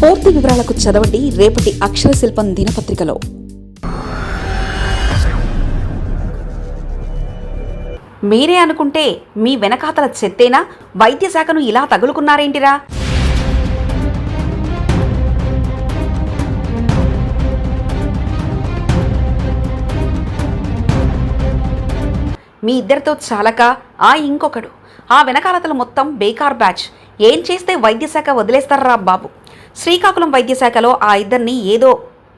పూర్తి వివరాలకు చదవండి రేపటి అక్షర శిల్పం దినపత్రికలో. మీరే అనుకుంటే మీ వెనకాతల చెత్తేనా? వైద్య శాఖను ఇలా తగులుకున్నారేంటిరా? మీ ఇద్దరితో చాలక ఆ ఇంకొకడు. ఆ వెనకాలతలు మొత్తం బేకార్ బ్యాచ్. ఏం చేస్తే వైద్యశాఖ వదిలేస్తారా బాబు? శ్రీకాకుళం వైద్యశాఖలో ఆ ఇద్దరిని ఏదో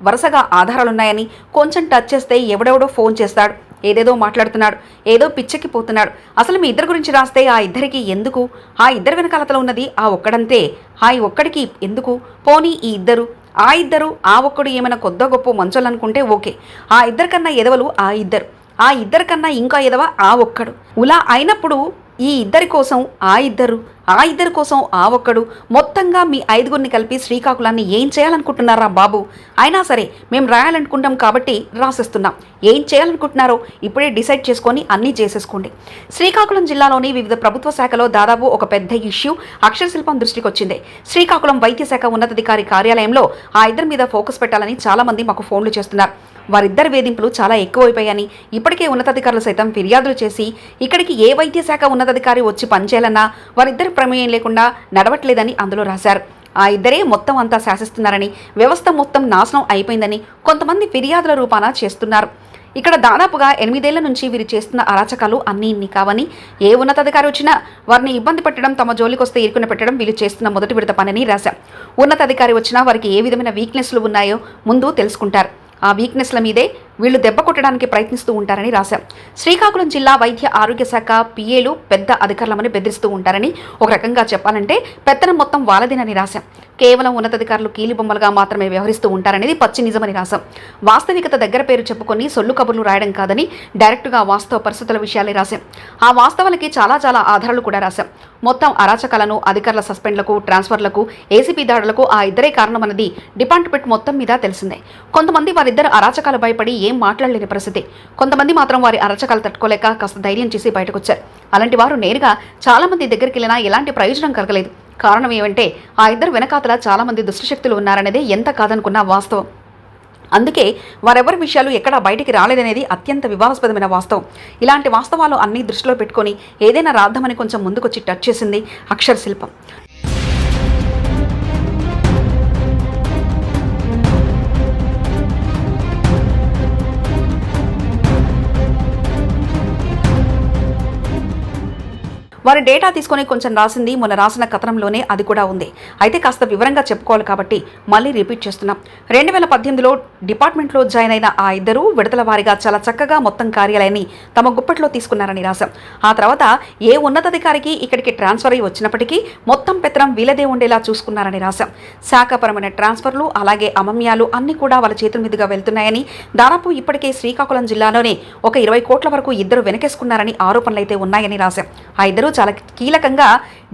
వరుసగా ఆధారాలున్నాయని కొంచెం టచ్ చేస్తే ఎవడెవడో ఫోన్ చేస్తాడు ఏదేదో మాట్లాడుతున్నాడు ఏదో పిచ్చెక్కి పోతున్నాడు. అసలు మీ ఇద్దరి గురించి రాస్తే ఆ ఇద్దరికి ఎందుకు? ఆ ఇద్దరు వెనకాలతలో ఉన్నది ఆ ఒక్కడంతే. ఆ ఒక్కడికి ఎందుకు? పోనీ ఈ ఇద్దరు ఆ ఇద్దరు ఆ ఒక్కడు ఏమైనా కొద్ద గొప్ప మంచోళ్ళనుకుంటే ఓకే. ఆ ఇద్దరికన్నా ఎదవలు ఆ ఇద్దరు ఆ ఇద్దరికన్నా ఇంకా ఎదవ ఆ ఒక్కడు. ఉలా అయినప్పుడు ఈ ఇద్దరి కోసం ఆ ఇద్దరు ఆ ఇద్దరి కోసం ఆ ఒక్కడు మొత్తంగా మీ ఐదుగురిని కలిపి శ్రీకాకుళాన్ని ఏం చేయాలనుకుంటున్నారా బాబు? అయినా సరే మేము రాయాలనుకుంటాం కాబట్టి రాసేస్తున్నాం. ఏం చేయాలనుకుంటున్నారో ఇప్పుడే డిసైడ్ చేసుకొని అన్నీ చేసేసుకోండి. శ్రీకాకుళం జిల్లాలోని వివిధ ప్రభుత్వ శాఖలో దాదాపు ఒక పెద్ద ఇష్యూ అక్షరశిల్పం దృష్టికి వచ్చింది. శ్రీకాకుళం వైద్య శాఖ ఉన్నతాధికారి కార్యాలయంలో ఆ ఇద్దరి మీద ఫోకస్ పెట్టాలని చాలామంది మాకు ఫోన్లు చేస్తున్నారు. వారిద్దరి వేధింపులు చాలా ఎక్కువైపోయాయని ఇప్పటికే ఉన్నతాధికారులు సైతం ఫిర్యాదులు చేసి ఇక్కడికి ఏ వైద్య శాఖ ఉన్నతాధికారి వచ్చి పనిచేయాలన్నా వారిద్దరి ప్రమేయం లేకుండా నడవట్లేదని అందులో రాశారు. ఆ ఇద్దరే మొత్తం అంతా శాసిస్తున్నారని వ్యవస్థ మొత్తం నాశనం అయిపోయిందని కొంతమంది ఫిర్యాదుల రూపాన చేస్తున్నారు. ఇక్కడ దాదాపుగా ఎనిమిదేళ్ళ నుంచి వీరు చేస్తున్న అరాచకాలు అన్నీ ఇన్ని కావని ఏ ఉన్నతాధికారి వచ్చినా వారిని ఇబ్బంది పెట్టడం తమ జోలికొస్తే ఇరుకున పెట్టడం వీళ్ళు చేస్తున్న మొదటి విడత పనని రాశాం ఉన్నతాధికారి వచ్చినా వారికి ఏ విధమైన వీక్నెస్లు ఉన్నాయో ముందు తెలుసుకుంటారు. ఆ వీక్నెస్ల మీదే వీళ్ళు దెబ్బ కొట్టడానికి ప్రయత్నిస్తూ ఉంటారని రాశాం శ్రీకాకుళం జిల్లా వైద్య ఆరోగ్య శాఖ పిఏలు పెద్ద అధికారులమని బెదిరిస్తూ ఉంటారని ఒక రకంగా చెప్పాలంటే పెత్తనం మొత్తం వాళ్ళదేనని రాశాం. కేవలం ఉన్నతాధికారులు కీలిబొమ్మలుగా మాత్రమే వ్యవహరిస్తూ ఉంటారనేది పచ్చి నిజమని రాశాం. వాస్తవికత దగ్గర పేరు చెప్పుకొని సొల్లు కబుర్లు రాయడం కాదని డైరెక్ట్గా వాస్తవ పరిస్థితుల విషయాలే రాశాం. ఆ వాస్తవాలకి చాలా చాలా ఆధారాలు కూడా రాశాం. మొత్తం అరాచకాలను అధికారుల సస్పెండ్లకు ట్రాన్స్ఫర్లకు ఏసీపీ దాడులకు ఆ ఇద్దరే కారణమన్నది డిపార్ట్మెంట్ మొత్తం మీద తెలిసిందే. కొంతమంది వారిద్దరు అరాచకాలు భయపడి మాట్లాడలేని పరిస్థితి. కొంతమంది మాత్రం వారి అరచకాలు తట్టుకోలేక కాస్త ధైర్యం చేసి బయటకు వచ్చారు అలాంటి వారు నేరుగా చాలా మంది దగ్గరికి వెళ్ళినా ఎలాంటి ప్రయోజనం కలగలేదు. కారణం ఏమంటే ఆ ఇద్దరు వెనకాతల చాలా మంది దుష్టశక్తులు ఉన్నారనేదే ఎంత కాదనుకున్నా వాస్తవం. అందుకే వారెవరి విషయాలు ఎక్కడా బయటికి రాలేదనేది అత్యంత వివాదాస్పదమైన వాస్తవం. ఇలాంటి వాస్తవాలు అన్నీ దృష్టిలో పెట్టుకొని ఏదైనా రాద్దామని కొంచెం ముందుకొచ్చి టచ్ చేసింది అక్షర వారి డేటా తీసుకొని కొంచెం రాసింది మొన్న రాసిన కథనంలోనే అది కూడా ఉంది. అయితే కాస్త వివరంగా చెప్పుకోవాలి కాబట్టి మళ్ళీ రిపీట్ చేస్తున్నాం. రెండు వేల పద్దెనిమిదిలో డిపార్ట్మెంట్లో జాయిన్ అయిన ఆ ఇద్దరు విడతల వారిగా చాలా చక్కగా మొత్తం కార్యాలయాన్ని తమ గుప్పట్లో తీసుకున్నారని రాశాం ఆ తర్వాత ఏ ఉన్నతాధికారికి ఇక్కడికి ట్రాన్స్ఫర్ అయ్యి వచ్చినప్పటికీ మొత్తం పెత్తనం వీలదే ఉండేలా చూసుకున్నారని రాశాం శాఖపరమైన ట్రాన్స్ఫర్లు అలాగే అమమ్యాలు అన్ని కూడా వాళ్ళ చేతుల మీదుగా వెళ్తున్నాయని దాదాపు ఇప్పటికే శ్రీకాకుళం జిల్లాలోనే ఒక ఇరవై కోట్ల వరకు ఇద్దరు వెనకేసుకున్నారని ఆరోపణలైతే ఉన్నాయని రాశాం ఆ ఇద్దరు చాలా కీలకంగా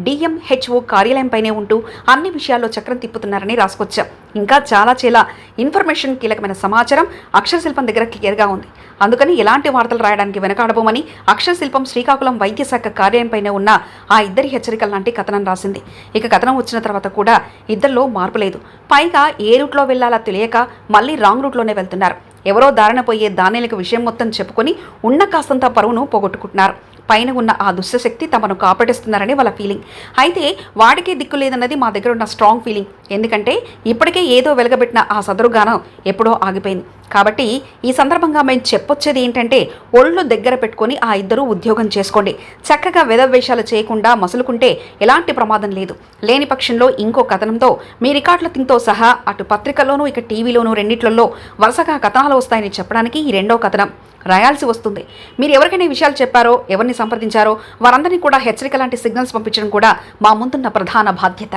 డిఎంహెచ్ఓ కార్యాలయంపైనే ఉంటూ అన్ని విషయాల్లో చక్రం తిప్పుతున్నారని రాసుకొచ్చాం. ఇంకా చాలా చాలా ఇన్ఫర్మేషన్ కీలకమైన సమాచారం అక్షర శిల్పం దగ్గర క్లియర్గా ఉంది. అందుకని ఎలాంటి వార్తలు రాయడానికి వెనకాడబోమని అక్షర శిల్పం శ్రీకాకుళం వైద్య శాఖ కార్యాలయంపైనే ఉన్న ఆ ఇద్దరి హెచ్చరికల లాంటి కథనం రాసింది. ఇక కథనం వచ్చిన తర్వాత కూడా ఇద్దరిలో మార్పు లేదు. పైగా ఏ రూట్లో వెళ్ళాలా తెలియక మళ్ళీ రాంగ్ రూట్లోనే వెళ్తున్నారు. ఎవరో దారిన పోయే దానిలకు విషయం మొత్తం చెప్పుకొని ఉన్న కాస్తంత పరువును పోగొట్టుకుంటున్నారు. పైన ఉన్న ఆ దుష్టశక్తి తమను కాపాడిస్తున్నారని వాళ్ళ ఫీలింగ్ అయితే వాడికే దిక్కు లేదన్నది మా దగ్గర ఉన్న స్ట్రాంగ్ ఫీలింగ్ ఎందుకంటే ఇప్పటికే ఏదో వెలగబెట్టిన ఆ సదరుగానం ఎప్పుడో ఆగిపోయింది. కాబట్టి ఈ సందర్భంగా మేము చెప్పొచ్చేది ఏంటంటే ఒళ్ళు దగ్గర పెట్టుకొని ఆ ఇద్దరూ ఉద్యోగం చేసుకోండి. చక్కగా వెదవేషాలు చేయకుండా మసులుకుంటే ఎలాంటి ప్రమాదం లేదు. లేని పక్షంలో ఇంకో కథనంతో మీ రికార్డుల తింతో సహా అటు పత్రికల్లోనూ ఇక టీవీలోనూ రెండిట్లలో వరుసగా కథనాలు వస్తాయని చెప్పడానికి ఈ రెండో కథనం రాయాల్సి వస్తుంది. మీరు ఎవరికైనా విషయాలు చెప్పారో ఎవరిని సంప్రదించారో వారందరినీ కూడా హెచ్చరిక లాంటి సిగ్నల్స్ పంపించడం కూడా మా ముందున్న ప్రధాన బాధ్యత.